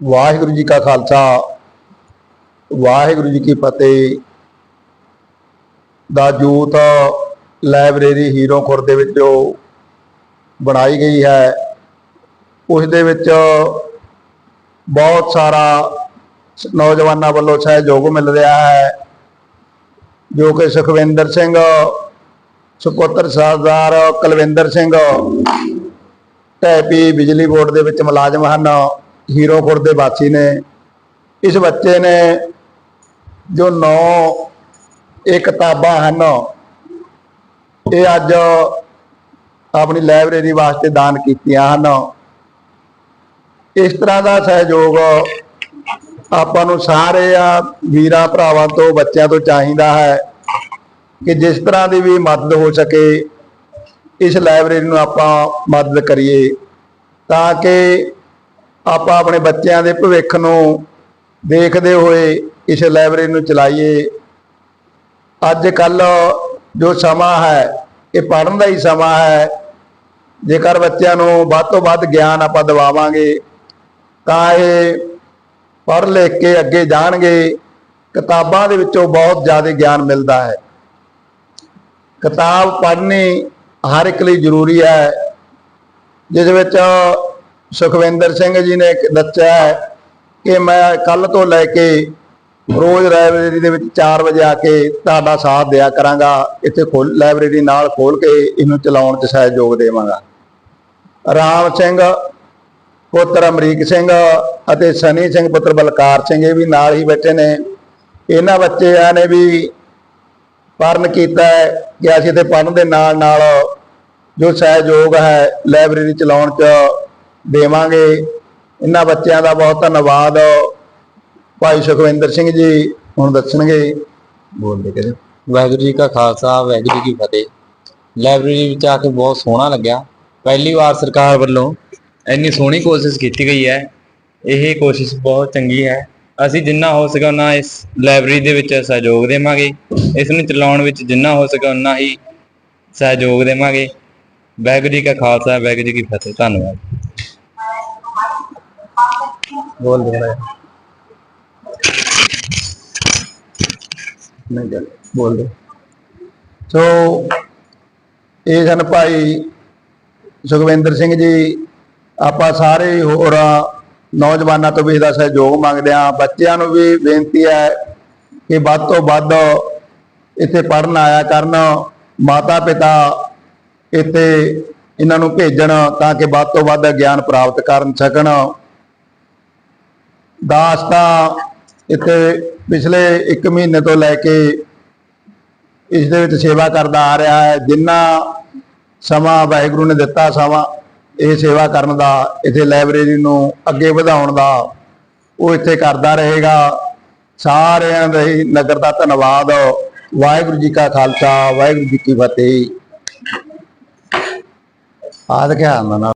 ਵਾਹਿਗੁਰੂ ਜੀ ਕਾ ਖਾਲਸਾ, ਵਾਹਿਗੁਰੂ ਜੀ ਕੀ ਫਤਿਹ। ਦਾ ਜੂਤ library hero ਖੁਰ ਦੇ ਵਿੱਚ ਜੋ ਬਣਾਈ ਗਈ ਹੈ, ਉਸ ਦੇ ਵਿੱਚ ਬਹੁਤ ਸਾਰਾ ਨੌਜਵਾਨਾਂ ਵੱਲੋਂ ਸਹਿਯੋਗ ਮਿਲ ਰਿਹਾ ਹੈ, ਜੋ ਕਿ ਸੁਖਵਿੰਦਰ ਸਿੰਘ, ਸੁਪੁੱਤਰ ਸਰਦਾਰ ਕੁਲਵਿੰਦਰ ਸਿੰਘ ਟੈਪੀ ਬਿਜਲੀ ਬੋਰਡ ਦੇ ਵਿੱਚ ਮੁਲਾਜ਼ਮ ਹਨ। ਹੀਰੋ ਖੁਰਦ ਦੇ ਵਾਸੀ ਨੇ, ਇਸ ਬੱਚੇ ਨੇ ਜੋ ਨੌ ਇਹ ਕਿਤਾਬਾਂ ਹਨ, ਇਹ ਅੱਜ ਆਪਣੀ ਲਾਇਬ੍ਰੇਰੀ ਵਾਸਤੇ ਦਾਨ ਕੀਤੀਆਂ ਹਨ। ਇਸ ਤਰ੍ਹਾਂ ਦਾ ਸਹਿਯੋਗ ਆਪਾਂ ਨੂੰ ਸਾਰੇ ਆ ਵੀਰਾਂ ਭਰਾਵਾਂ ਤੋਂ, ਬੱਚਿਆਂ ਤੋਂ ਚਾਹੀਦਾ ਹੈ ਕਿ ਜਿਸ ਤਰ੍ਹਾਂ ਦੀ ਵੀ ਮਦਦ ਹੋ ਸਕੇ, ਇਸ ਲਾਇਬ੍ਰੇਰੀ ਨੂੰ ਆਪਾਂ ਮਦਦ ਕਰੀਏ ਤਾਂ ਕਿ ਆਪਾਂ ਆਪਣੇ ਬੱਚਿਆਂ ਦੇ ਭਵਿੱਖ ਨੂੰ ਦੇਖਦੇ ਹੋਏ ਇਸ ਲਾਇਬ੍ਰੇਰੀ ਨੂੰ ਚਲਾਈਏ। ਅੱਜ ਕੱਲ ਜੋ ਸਮਾਂ ਹੈ, ਇਹ ਪੜ੍ਹਨ ਦਾ ਹੀ ਸਮਾਂ ਹੈ। ਜੇਕਰ ਬੱਚਿਆਂ ਨੂੰ ਵੱਧ ਤੋਂ ਵੱਧ ਗਿਆਨ ਆਪਾਂ ਦਿਵਾਵਾਂਗੇ, ਤਾਂ ਇਹ ਪੜ੍ਹ ਲਿਖ ਕੇ ਅੱਗੇ ਜਾਣਗੇ। ਕਿਤਾਬਾਂ ਦੇ ਵਿੱਚੋਂ ਬਹੁਤ ਜ਼ਿਆਦਾ ਗਿਆਨ ਮਿਲਦਾ ਹੈ। ਕਿਤਾਬ ਪੜ੍ਹਨੀ ਹਰ ਇੱਕ ਲਈ ਜ਼ਰੂਰੀ ਹੈ। ਜਿਸ ਵਿੱਚ ਸੁਖਵਿੰਦਰ ਸਿੰਘ ਜੀ ਨੇ ਦੱਸਿਆ ਹੈ ਕਿ ਮੈਂ ਕੱਲ ਤੋਂ ਲੈ ਕੇ ਰੋਜ਼ ਲਾਇਬ੍ਰੇਰੀ ਦੇ ਵਿੱਚ 4 ਵਜੇ ਆ ਕੇ ਤੁਹਾਡਾ ਸਾਥ ਦਿਆ ਕਰਾਂਗਾ, ਇੱਥੇ ਖੋਲ, ਲਾਇਬ੍ਰੇਰੀ ਨਾਲ ਖੋਲ ਕੇ ਇਹਨੂੰ ਚਲਾਉਣ 'ਚ ਸਹਿਯੋਗ ਦੇਵਾਂਗਾ। ਰਾਮ ਸਿੰਘ, ਪੁੱਤਰ ਅਮਰੀਕ ਸਿੰਘ ਅਤੇ ਸਨੀ ਸਿੰਘ ਪੁੱਤਰ ਬਲਕਾਰ ਸਿੰਘ ਇਹ ਵੀ ਨਾਲ ਹੀ ਬੈਠੇ ਨੇ। ਇਹਨਾਂ ਬੱਚਿਆਂ ਨੇ ਵੀ ਪੜ੍ਹਨ ਕੀਤਾ ਹੈ ਕਿ ਅਸੀਂ ਤੇ ਪੜ੍ਹਨ ਦੇ ਨਾਲ ਨਾਲ ਜੋ ਸਹਿਯੋਗ ਹੈ ਲਾਇਬ੍ਰੇਰੀ ਚਲਾਉਣ 'ਚ ਦੇਵਾਂਗੇ। ਇਹਨਾਂ ਬੱਚਿਆਂ ਦਾ ਬਹੁਤ ਧੰਨਵਾਦ। ਭਾਈ ਸੁਖਵਿੰਦਰ ਸਿੰਘ ਜੀ ਹੁਣ ਦੱਸਣਗੇ। ਬੋਲਦੇ ਕਿਹਦੇ ਵਾਹਿਗੁਰੂ ਜੀ ਕਾ ਖਾਲਸਾ, ਵਾਹਿਗੁਰੂ ਜੀ ਕੀ ਫਤਿਹ। ਲਾਇਬ੍ਰੇਰੀ ਵਿੱਚ ਆ ਕੇ ਬਹੁਤ ਸੋਹਣਾ ਲੱਗਿਆ। ਪਹਿਲੀ ਵਾਰ ਸਰਕਾਰ ਵੱਲੋਂ ਇੰਨੀ ਸੋਹਣੀ ਕੋਸ਼ਿਸ਼ ਕੀਤੀ ਗਈ ਹੈ। ਇਹ ਕੋਸ਼ਿਸ਼ ਬਹੁਤ ਚੰਗੀ ਹੈ। ਅਸੀਂ ਜਿੰਨਾ ਹੋ ਸਕੇ ਉਹਨਾਂ ਇਸ ਲਾਇਬ੍ਰੇਰੀ ਦੇ ਵਿੱਚ ਸਹਿਯੋਗ ਦੇਵਾਂਗੇ। ਇਸ ਨੂੰ ਚਲਾਉਣ ਵਿੱਚ ਜਿੰਨਾ ਹੋ ਸਕੇ ਉਨਾ ਹੀ ਸਹਿਯੋਗ ਦੇਵਾਂਗੇ। ਵਾਹਿਗੁਰੂ ਜੀ ਕਾ ਖਾਲਸਾ, ਵਾਹਿਗੁਰੂ ਜੀ ਕੀ ਫਤਿਹ। ਧੰਨਵਾਦ। ਬੋਲ ਦੇ ਰਿਹਾ। ਨਹੀਂ ਗੱਲ, ਬੋਲ ਦੇ। ਸੋ, ਇਹ ਸਨ ਭਾਈ ਸੁਖਵਿੰਦਰ ਸਿੰਘ ਜੀ। ਆਪਾਂ ਸਾਰੇ ਹੋਰ ਨੌਜਵਾਨਾਂ ਤੋਂ ਵੀ ਇਹਦਾ ਸਹਿਯੋਗ ਮੰਗਦੇ ਹਾਂ। ਬੱਚਿਆਂ ਨੂੰ ਵੀ ਬੇਨਤੀ ਹੈ ਕਿ ਵੱਧ ਤੋਂ ਵੱਧ ਇੱਥੇ ਪੜਨ ਆਇਆ ਕਰਨ। ਮਾਤਾ ਪਿਤਾ ਇੱਥੇ ਇਹਨਾਂ ਨੂੰ ਭੇਜਣ ਤਾਂ ਕਿ ਵੱਧ ਤੋਂ ਵੱਧ ਗਿਆਨ ਪ੍ਰਾਪਤ ਕਰਨ, ਸਕਣ। ਦਾਸ ਤਾਂ ਇੱਥੇ ਪਿਛਲੇ 1 ਮਹੀਨੇ ਤੋਂ ਲੈ ਕੇ ਇਸ ਦੇ ਵਿੱਚ ਸੇਵਾ ਕਰਦਾ ਆ ਰਿਹਾ ਹੈ, ਜਿੰਨਾ ਸਮਾਂ ਵਾਹਿਗੁਰੂ ਨੇ ਦਿੱਤਾ ਸਮਾਂ, ਇਹ ਸੇਵਾ ਕਰਨ ਦਾ, ਇੱਥੇ ਲਾਇਬ੍ਰੇਰੀ ਨੂੰ ਅੱਗੇ ਵਧਾਉਣ ਦਾ, ਉਹ ਇੱਥੇ ਕਰਦਾ ਰਹੇਗਾ। ਸਾਰਿਆਂ ਦਾ ਹੀ ਨਗਰ ਦਾ ਧੰਨਵਾਦ। ਵਾਹਿਗੁਰੂ ਜੀ ਕਾ ਖਾਲਸਾ, ਵਾਹਿਗੁਰੂ ਜੀ ਕੀ ਫਤਿਹ। ਆਦ ਕਿਆ ਨਾ।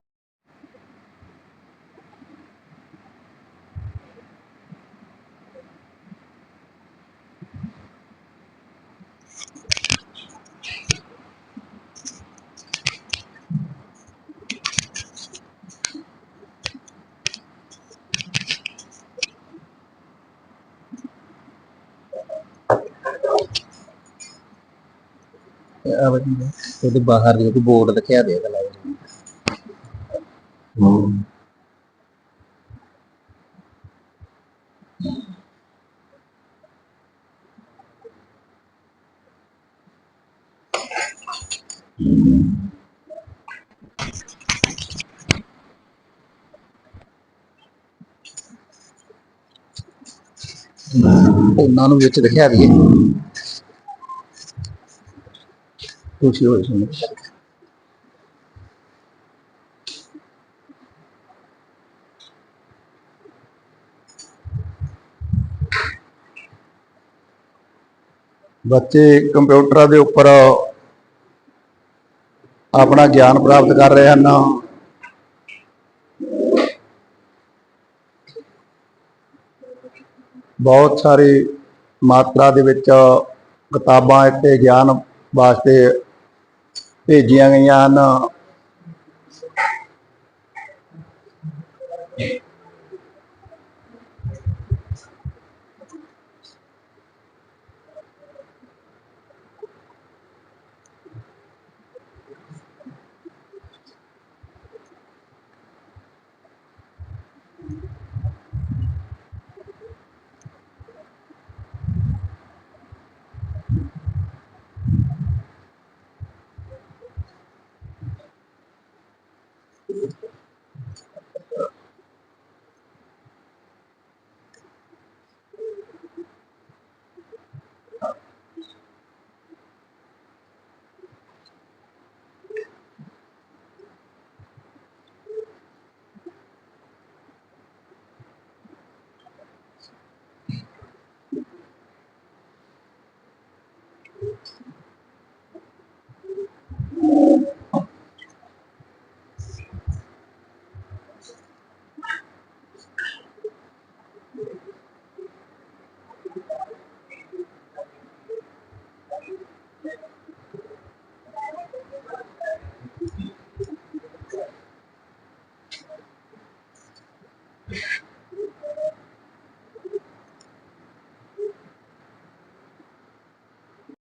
ਉਹਦੇ ਬਾਹਰ ਦੀ ਕੋਈ ਬੋਰਡ ਦਿਖਿਆ ਦੇ ਲਾਇਬ੍ਰੇਰੀ ਉਹਨਾਂ ਨੂੰ ਵਿੱਚ ਦਿਖਾ ਦਈਏ ਖੁਸ਼ੀ ਹੋਈ ਸੁਣ ਬੱਚੇ ਕੰਪਿਊਟਰਾਂ ਦੇ ਉੱਪਰ ਆਪਣਾ ਗਿਆਨ ਪ੍ਰਾਪਤ ਕਰ ਰਹੇ ਹਨ। ਬਹੁਤ ਸਾਰੀ ਮਾਤਰਾ ਦੇ ਵਿੱਚ ਕਿਤਾਬਾਂ ਇੱਥੇ ਗਿਆਨ ਵਾਸਤੇ ਭੇਜੀਆਂ ਗਈਆਂ ਹਨ। Música.